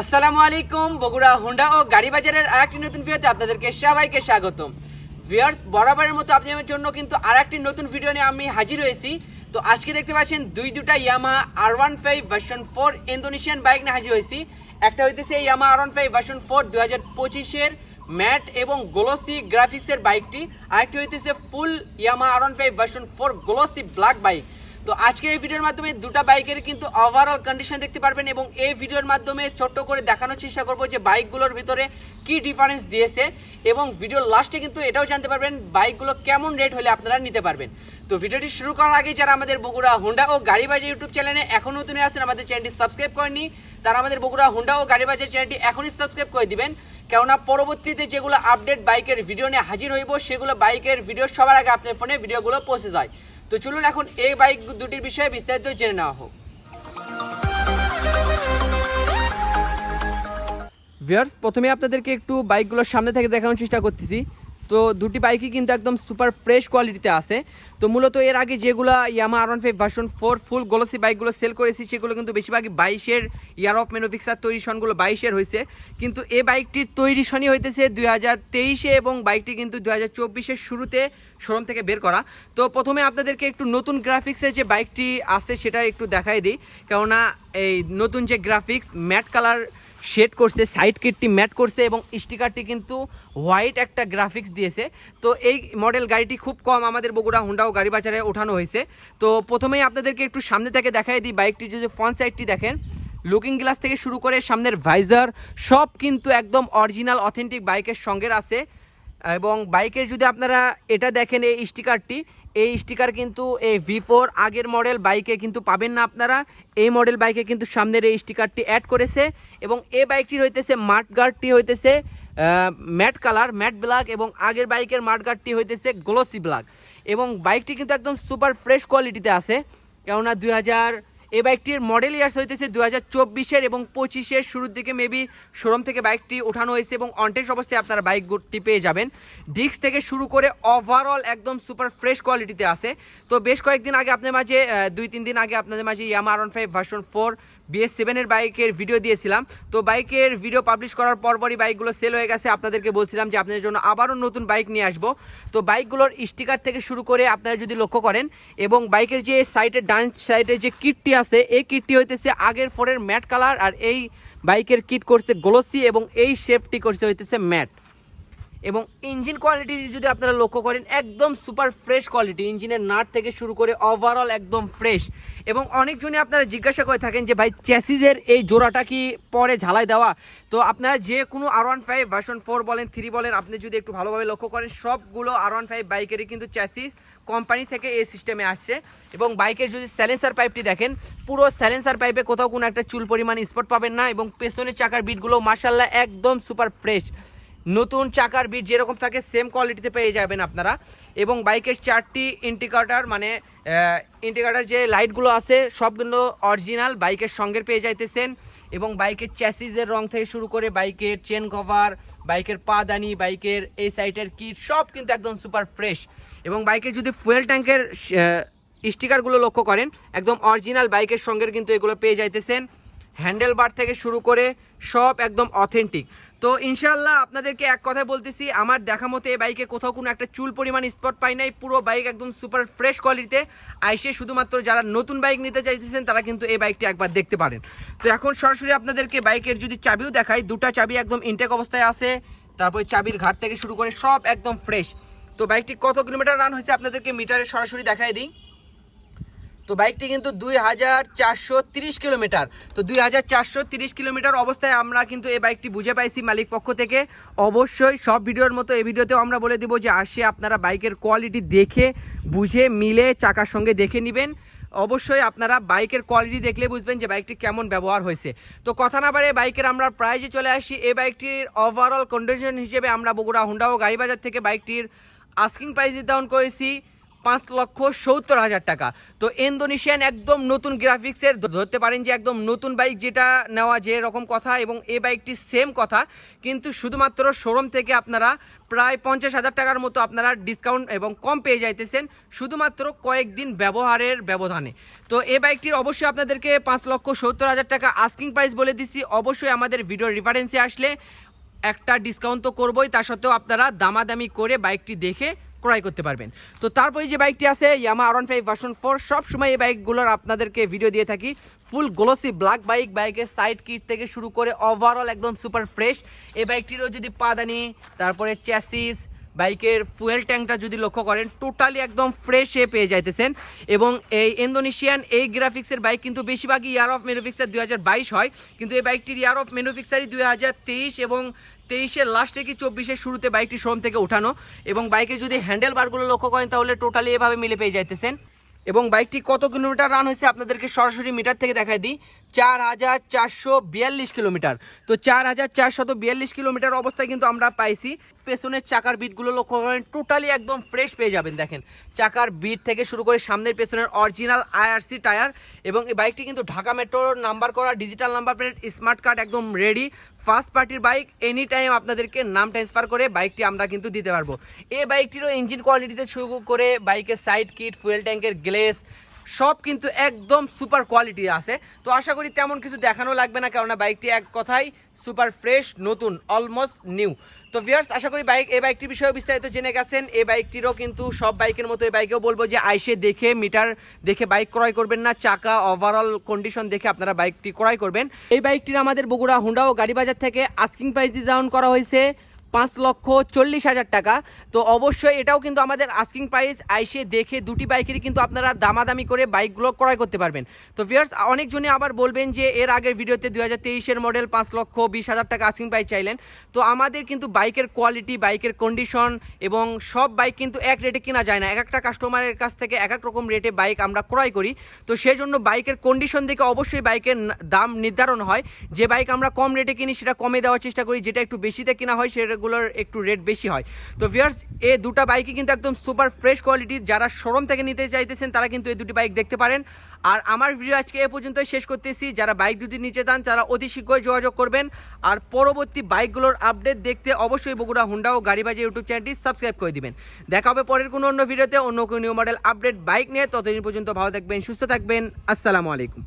আসসালামু আলাইকুম, বগুড়া, হোন্ডা ও গাড়ি বাজারের আরেকটি নতুন ভিডিওতে আপনাদেরকে সবাইকে স্বাগতম। ভিউয়ার্স, বরাবরের মতো আপনাদের জন্য কিন্তু আরেকটি নতুন ভিডিও নিয়ে আমি হাজির হয়েছি। তো আজকে দেখতে পাচ্ছেন দুই দুটা Yamaha R one five version four Indonesian bike নিয়ে হাজির হয়েছি। একটা হইতেছে Yamaha R one five version four দু হাজার পঁচিশের ম্যাট এবং গ্লোসি গ্রাফিক্সের বাইকটি আরেকটি হইতেছে full Yamaha R one five version four glossy black bike তো আজকের এই ভিডিওর মাধ্যমে দুটো বাইকের কিন্তু ওভারঅল কন্ডিশন দেখতে পারবেন এবং এই ভিডিওর মাধ্যমে ছোট্ট করে দেখানোর চেষ্টা করব যে বাইকগুলোর ভিতরে কি ডিফারেন্স দিয়েছে এবং ভিডিওর লাস্টে কিন্তু এটাও জানতে পারবেন বাইকগুলো কেমন রেট হলে আপনারা নিতে পারবেন। তো ভিডিওটি শুরু করার আগে যারা আমাদের বগুড়া হোন্ডা ও গাড়ি বাজার ইউটিউব চ্যানেলে এখন নতুন আছেন, আমাদের চ্যানেলটি সাবস্ক্রাইব করেনি তারা আমাদের বগুড়া হোন্ডা ও গাড়ি বাজার চ্যানেলটি এখনই সাবস্ক্রাইব করে দিবেন। কেননা পরবর্তীতে যেগুলো আপডেট বাইকের ভিডিও নিয়ে হাজির হইব, সেগুলো বাইকের ভিডিও সবার আগে আপনার ফোনে ভিডিওগুলো পৌঁছে যায়। তো চলুন এখন এই বাইক দুটির বিষয়ে বিস্তারিত জেনে নেওয়া হোক। ভিউয়ার্স প্রথমে আপনাদেরকে একটু বাইকগুলোর সামনে থেকে দেখানোর চেষ্টা করতেছি। তো দুটি বাইকই কিন্তু একদম সুপার ফ্রেশ কোয়ালিটিতে আছে। তো মূলত এর আগে যেগুলো Yamaha R one five version four full glossy বাইকগুলো সেল করেছি, সেগুলো কিন্তু বেশিরভাগই বাইশের ইয়ার অফ ম্যানুফিক্সার তৈরি সনগুলো বাইশের হয়েছে। কিন্তু এই বাইকটির তৈরি সনই হইতেছে দুই হাজার তেইশে এবং বাইকটি কিন্তু দুই হাজার চব্বিশের শুরুতে শোরুম থেকে বের করা। তো প্রথমে আপনাদেরকে একটু নতুন গ্রাফিক্সের যে বাইকটি আছে সেটা একটু দেখাই দিই। কেননা এই নতুন যে গ্রাফিক্স ম্যাট কালার শেড করছে সাইড কিটটি ম্যাট করছে এবং স্টিকারটি কিন্তু হোয়াইট একটা গ্রাফিক্স দিয়েছে। তো এই মডেল গাড়িটি খুব কম আমাদের বগুড়া হুন্ডাও গাড়ি বাজারে ওঠানো হয়েছে। তো প্রথমেই আপনাদেরকে একটু সামনে থেকে দেখাই দিই বাইকটি, যদি ফ্রন্ট সাইডটি দেখেন লুকিং গ্লাস থেকে শুরু করে সামনের ভাইজার সব কিন্তু একদম অরিজিনাল অথেন্টিক বাইকের সঙ্গে আছে। এবং বাইকের যদি আপনারা এটা দেখেন এই স্টিকারটি, এই স্টিকার কিন্তু এই ভি আগের মডেল বাইকে কিন্তু পাবেন না আপনারা। এই মডেল বাইকে কিন্তু সামনের এই স্টিকারটি অ্যাড করেছে এবং এই বাইকটির হইতেছে মাঠগার্ডটি হইতেছে ম্যাট কালার, ম্যাট ব্ল্যাক এবং আগের বাইকের মাঠগার্ডটি হইতেছে গ্লোসি ব্ল্যাক। এবং বাইকটি কিন্তু একদম সুপার ফ্রেশ কোয়ালিটিতে আছে। কেননা দুই হাজার এই বাইকটির মডেল ইয়ার্স হইতেছে দু হাজার চব্বিশের এবং পঁচিশের শুরুর দিকে মেবি শোরুম থেকে বাইকটি ওঠানো হয়েছে এবং অনটেস্ট অবস্থায় আপনারা বাইকটি পেয়ে যাবেন। ডিস্ক থেকে শুরু করে ওভারঅল একদম সুপার ফ্রেশ কোয়ালিটিতে আছে। তো বেশ কয়েকদিন আগে আপনাদের মাঝে দুই তিন দিন আগে আপনাদের মাঝে Yamaha R five version four BS সেভেনের বাইকের ভিডিও দিয়েছিলাম। তো বাইকের ভিডিও পাবলিশ করার পরপরই বাইকগুলো সেল হয়ে গেছে। আপনাদেরকে বলছিলাম যে আপনাদের জন্য আবারও নতুন বাইক নিয়ে আসব। তো বাইকগুলোর স্টিকার থেকে শুরু করে আপনারা যদি লক্ষ্য করেন, এবং বাইকের যে সাইডের ডান সাইডের যে কিটটি আছে, এই কিটটি হইতেছে আগের ফোরের ম্যাট কালার আর এই বাইকের কিট করছে গ্লোসি এবং এই শেপটি করছে হইতেছে ম্যাট এবং ইঞ্জিন কোয়ালিটি যদি আপনারা লক্ষ্য করেন, একদম সুপার ফ্রেশ কোয়ালিটি ইঞ্জিনের নাট থেকে শুরু করে ওভারঅল একদম ফ্রেশ এবং অনেকজনই আপনারা জিজ্ঞাসা করে থাকেন যে, ভাই চ্যাসিজের এই জোড়াটা কি পরে ঝালাই দেওয়া? তো আপনারা যে কোনো R one five version four বলেন থ্রি বলেন, আপনি যদি একটু ভালোভাবে লক্ষ্য করেন, সবগুলো আর ওয়ান ফাইভ বাইকেরই কিন্তু চ্যাসিস কোম্পানি থেকে এই সিস্টেমে আসছে। এবং বাইকের যদি স্যালেন্সার পাইপটি দেখেন, পুরো স্যালেন্সার পাইপে কোথাও কোনো একটা চুল পরিমাণ স্পট পাবেন না এবং পেছনের চাকার বিটগুলো মার্শাল্লাহ একদম সুপার ফ্রেশ নতুন চাকার বিট যেরকম থাকে সেম কোয়ালিটিতে পেয়ে যাবেন আপনারা। এবং বাইকের চারটি ইন্ডিকেটার মানে ইন্ডিকেটার যে লাইটগুলো আছে, সবগুলো অরিজিনাল বাইকের সঙ্গে পেয়ে যাইতেছেন। এবং বাইকের চ্যাসিজের রং থেকে শুরু করে বাইকের চেন কভার বাইকের পাদানি, বাইকের এই সাইডের কিট সব কিন্তু একদম সুপার ফ্রেশ এবং বাইকের যদি ফুয়েল ট্যাঙ্কের স্টিকারগুলো লক্ষ্য করেন, একদম অরিজিনাল বাইকের সঙ্গে কিন্তু এগুলো পেয়ে যাইতেছেন। হ্যান্ডেল বার থেকে শুরু করে সব একদম অথেন্টিক তো ইনশাল্লাহ আপনাদেরকে এক কথায় বলতেছি, আমার দেখা মতে এই বাইকে কোথাও কোনো একটা চুল পরিমাণ স্পট পাই নাই, পুরো বাইক একদম সুপার ফ্রেশ কোয়ালিটিতে আইসে শুধুমাত্র যারা নতুন বাইক নিতে চাইতেছেন, তারা কিন্তু এই বাইকটি একবার দেখতে পারেন। তো এখন সরাসরি আপনাদেরকে বাইকের যদি চাবিও দেখাই, দুটা চাবি একদম ইনটেক অবস্থায় আছে, তারপরে চাবির ঘাট থেকে শুরু করে সব একদম ফ্রেশ তো বাইকটি কত কিলোমিটার রান হয়েছে আপনাদেরকে মিটারে সরাসরি দেখাই দিই। তো বাইকটি কিন্তু দুই হাজার চারশো তিরিশ কিলোমিটার। তো দুই হাজার চারশো তিরিশ কিলোমিটার অবস্থায় আমরা কিন্তু এই বাইকটি বুঝে পাইছি মালিক পক্ষ থেকে। অবশ্যই সব ভিডিওর মতো এই ভিডিওতেও আমরা বলে দিব যে আসে আপনারা বাইকের কোয়ালিটি দেখে, বুঝে, মিলে, চাকার সঙ্গে দেখে নেবেন। অবশ্যই আপনারা বাইকের কোয়ালিটি দেখলে বুঝবেন যে বাইকটি কেমন ব্যবহার হয়েছে। তো কথা না বাড়ে বাইকের আমরা প্রাইজে চলে আসি। এই বাইকটির ওভারঅল কন্ডিশন হিসেবে আমরা বগুড়া, হুন্ডা ও গাড়ি বাজার থেকে বাইকটির আস্কিং প্রাইস নির্ধারণ করেছি। পাঁচ লক্ষ সত্তর হাজার টাকা। তো ইন্দোনেশিয়ান একদম নতুন গ্রাফিক্সের ধরতে পারেন যে একদম নতুন বাইক যেটা নেওয়া যে রকম কথা এবং এই বাইকটি সেম কথা, কিন্তু শুধুমাত্র শোরুম থেকে আপনারা প্রায় পঞ্চাশ হাজার টাকার মতো আপনারা ডিসকাউন্ট এবং কম পেয়ে যাইতেছেন, শুধুমাত্র কয়েকদিন ব্যবহারের ব্যবধানে। তো এই বাইকটির অবশ্যই আপনাদেরকে পাঁচ লক্ষ সত্তর হাজার টাকা আস্কিং প্রাইস বলে দিচ্ছি অবশ্যই আমাদের ভিডিও রেফারেন্সে আসলে একটা ডিসকাউন্ট তো করবোই তা সত্ত্বেও আপনারা দামাদামি করে বাইকটি দেখে ক্রয় করতে পারবেন। তো তারপরে যে বাইকটি আছে Yamaha R five version four সবসময় এই বাইকগুলোর আপনাদেরকে ভিডিও দিয়ে থাকি। ফুল গ্লোসি ব্ল্যাক বাইক বাইকের সাইড কিট থেকে শুরু করে ওভারঅল একদম সুপার ফ্রেশ এই বাইকটিরও যদি পাদানি, তারপরে চ্যাসিস বাইকের ফুয়েল ট্যাঙ্কটা যদি লক্ষ্য করেন টোটালি একদম ফ্রেশে পেয়ে যাইতেছেন। এবং এই ইন্দোনেশিয়ান এই গ্রাফিক্সের বাইক কিন্তু বেশিরভাগই ইয়ার অফ ম্যানুফিক্সার দুই হয়। কিন্তু এই বাইকটির ইয়ার অফ ম্যানুফিক্সারই দুই এবং তেইশের লাস্টে কি চব্বিশের শুরুতে বাইকটি শোরুম থেকে উঠানো এবং বাইকে যদি হ্যান্ডেল বারগুলো লক্ষ্য করেন, তাহলে টোটালি এভাবে মিলে পেয়ে যাইতেছেন। এবং বাইকটি কত কিলোমিটার রান হয়েছে আপনাদেরকে সরাসরি মিটার থেকে দেখাই দিই। চার হাজার চারশো বিয়াল্লিশ কিলোমিটার। তো চার হাজার চারশত বিয়াল্লিশ কিলোমিটার অবস্থায় কিন্তু আমরা পাইছি। পেছনের চাকার বিটগুলো লক্ষ্য করেন, টোটালি একদম ফ্রেশ পেয়ে যাবেন দেখেন। চাকার বিট থেকে শুরু করে সামনের পেছনের অরিজিনাল আইআরসি টায়ার এবং এই বাইকটি কিন্তু ঢাকা মেট্রোর নাম্বার করা, digital number plate, smart card একদম রেডি ফার্স্ট পার্টির বাইক এনি টাইম আপনাদেরকে নাম ট্রান্সফার করে বাইকটি আমরা কিন্তু দিতে পারব। এই বাইকটিরও ইঞ্জিন কোয়ালিটিতে শুরু করে বাইকের সাইড কিট ফুয়েল ট্যাঙ্কের গ্লেস সব কিন্তু একদম সুপার কোয়ালিটি আছে। তো আশা করি তেমন কিছু দেখানো লাগবে না, কেননা বাইকটি এক কথাই সুপার ফ্রেশ, নতুন অলমোস্ট নিউ তো ভিয়ার্স আশা করি বাইক এই বাইকটির বিষয়ে বিস্তারিত জেনে গেছেন। এই বাইকটিরও কিন্তু সব বাইকের মতো এই বাইকেও বলব যে আইসে দেখে মিটার দেখে বাইক ক্রয় করবেন না, চাকা ওভারঅল কন্ডিশন দেখে আপনারা বাইকটি ক্রয় করবেন। এই বাইকটির আমাদের বগুড়া, হুন্ডা ও গাড়ি বাজার থেকে আস্কিং প্রাইস দিয়ে ডাউন করা হয়েছে। পাঁচ লক্ষ চল্লিশ হাজার টাকা। তো অবশ্যই এটাও কিন্তু আমাদের আস্কিং প্রাইস আইসে দেখে দুটি বাইকেরই কিন্তু আপনারা দামাদামি করে বাইকগুলো ক্রয় করতে পারবেন। তো ভিয়ার্স অনেকজনে আবার বলবেন যে এর আগের ভিডিওতে দুই হাজার মডেল পাঁচ লক্ষ বিশ হাজার টাকা আস্কিং প্রাইস চাইলেন। তো আমাদের কিন্তু বাইকের কোয়ালিটি বাইকের কন্ডিশন এবং সব বাইক কিন্তু এক রেটে কেনা যায় না। এক একটা কাস্টমারের কাছ থেকে এক এক রকম রেটে বাইক আমরা ক্রয় করি। তো সেই জন্য বাইকের কন্ডিশন দেখে অবশ্যই বাইকের দাম নির্ধারণ হয়। যে বাইক আমরা কম রেটে কিনি, সেটা কমে দেওয়ার চেষ্টা করি। যেটা একটু বেশিতে কেনা হয় সেটাগুলোর একটু রেট বেশি হয়। তো ভিয়ার্স এ দুটা বাইকই কিন্তু একদম সুপার ফ্রেশ কোয়ালিটির যারা শোরুম থেকে নিতে চাইতেছেন, তারা কিন্তু এই দুটি বাইক দেখতে পারেন। আর আমার ভিডিও আজকে এ পর্যন্তই শেষ করতেছি। যারা বাইক যদি নিতে চান, তারা অতি শীঘ্রই যোগাযোগ করবেন। আর পরবর্তী বাইকগুলোর আপডেট দেখতে অবশ্যই বগুড়া, হুন্ডা ও গাড়ি বাজে ইউটিউব চ্যানেলটি সাবস্ক্রাইব করে দিবেন। দেখা হবে পরের কোনো অন্য ভিডিওতে অন্য কোনো নিউ মডেল আপডেট বাইক নিয়ে। ততদিন পর্যন্ত ভালো থাকবেন, সুস্থ থাকবেন। আসসালামু আলাইকুম।